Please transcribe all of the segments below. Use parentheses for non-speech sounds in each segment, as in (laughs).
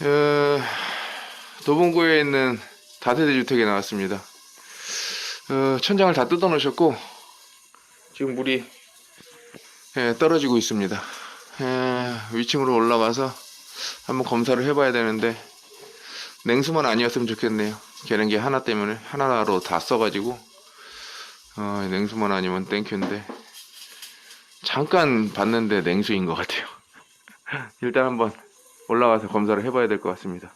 어, 도봉구에 있는 다세대 주택에 나왔습니다. 어, 천장을 다 뜯어 놓으셨고 지금 물이 예, 떨어지고 있습니다. 예, 위층으로 올라가서 한번 검사를 해봐야 되는데 냉수만 아니었으면 좋겠네요. 계량기 하나 때문에 하나로 다 써가지고 어, 냉수만 아니면 땡큐인데 잠깐 봤는데 냉수인 것 같아요. (laughs) 일단 한번 올라가서 검사를 해봐야 될 것 같습니다.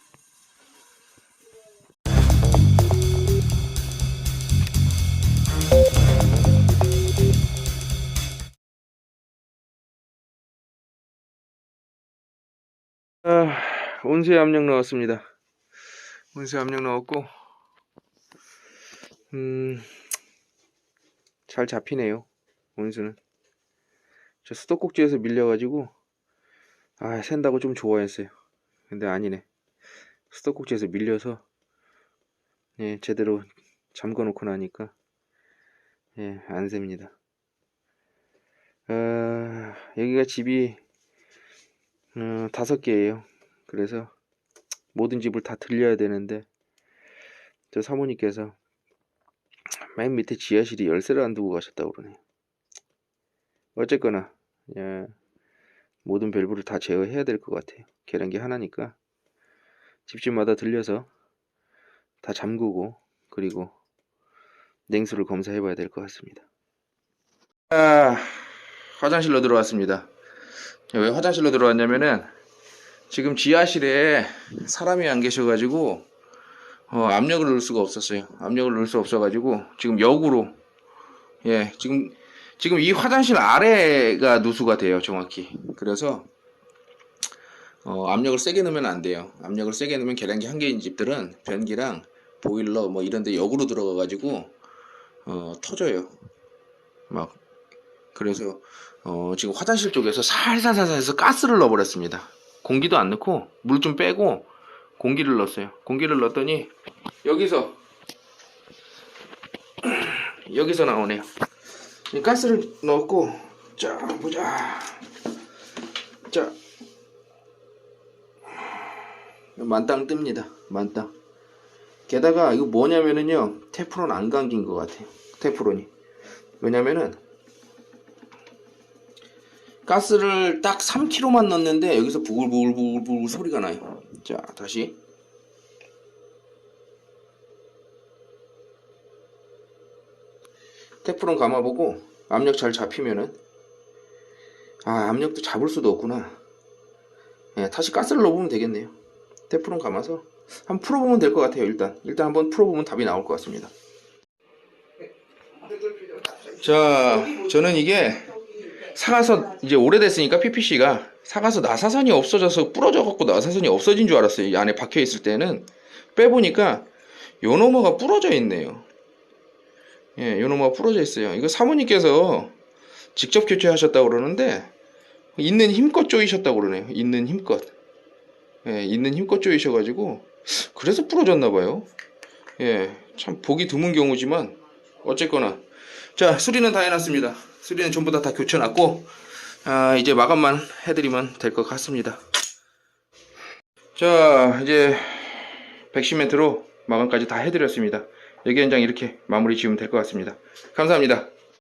아, 온수의 압력 넣었습니다. 온수의 압력 넣었고, 음, 잘 잡히네요. 온수는. 저 수도꼭지에서 밀려가지고, 아, 샌다고 좀 좋아했어요. 근데 아니네. 수도꼭지에서 밀려서, 예, 제대로 잠궈 놓고 나니까, 예, 안 셉니다. 아, 여기가 집이, 어, 다섯 개예요. 그래서, 모든 집을 다 들려야 되는데, 저 사모님께서, 맨 밑에 지하실이 열쇠를 안 두고 가셨다고 그러네요. 어쨌거나, 예, 모든 밸브를 다 제어해야 될 것 같아요. 계량기 하나니까 집집마다 들려서 다 잠그고 그리고 냉수를 검사해 봐야 될 것 같습니다. 아, 화장실로 들어왔습니다. 왜 화장실로 들어왔냐면은 지금 지하실에 사람이 안 계셔가지고 어, 압력을 넣을 수가 없었어요. 압력을 넣을 수 없어가지고 지금 역으로 예 지금 지금 이 화장실 아래가 누수가 돼요, 정확히. 그래서 어, 압력을 세게 넣으면 안 돼요. 압력을 세게 넣으면 계량기 한 개인 집들은 변기랑 보일러 뭐 이런데 역으로 들어가가지고 어, 터져요. 막 그래서 어, 지금 화장실 쪽에서 살살살살해서 가스를 넣어버렸습니다. 공기도 안 넣고 물 좀 빼고 공기를 넣었어요. 공기를 넣었더니 여기서 (clears throat) 여기서 나오네요. 이 가스를 넣었고 자 보자. 자. 만땅 뜹니다. 만땅. 게다가 이거 뭐냐면은요 테프론 안 감긴 것 같아요. 테프론이. 왜냐면은 가스를 딱 3kg만 넣었는데 여기서 부글부글부글 소리가 나요. 자 다시 테프론 감아보고 압력 잘 잡히면은 아 압력도 잡을 수도 없구나. 예, 다시 가스를 넣어보면 되겠네요. 테프론 감아서 한번 풀어보면 될 것 같아요 일단. 일단 한번 풀어보면 답이 나올 것 같습니다. 자 저는 이게 사가서 이제 오래됐으니까 PPC가 사가서 나사선이 없어져서 부러져 갖고 나사선이 없어진 줄 알았어요. 이 안에 박혀 있을 때는. 빼보니까 요 너머가 부러져 있네요 예, 요 놈아 부러져 있어요. 이거 사모님께서 직접 교체하셨다고 그러는데 있는 힘껏 조이셨다고 그러네요. 있는 힘껏. 예, 있는 힘껏 조이셔가지고 그래서 부러졌나 봐요. 예, 참 보기 드문 경우지만 어쨌거나 자 수리는 다 해놨습니다. 수리는 전부 다 다 교체놨고 아, 이제 마감만 해드리면 될 것 같습니다. 자 이제 백시멘트로 마감까지 다 해드렸습니다. 여기 현장 이렇게 마무리 지으면 될 것 같습니다. 감사합니다.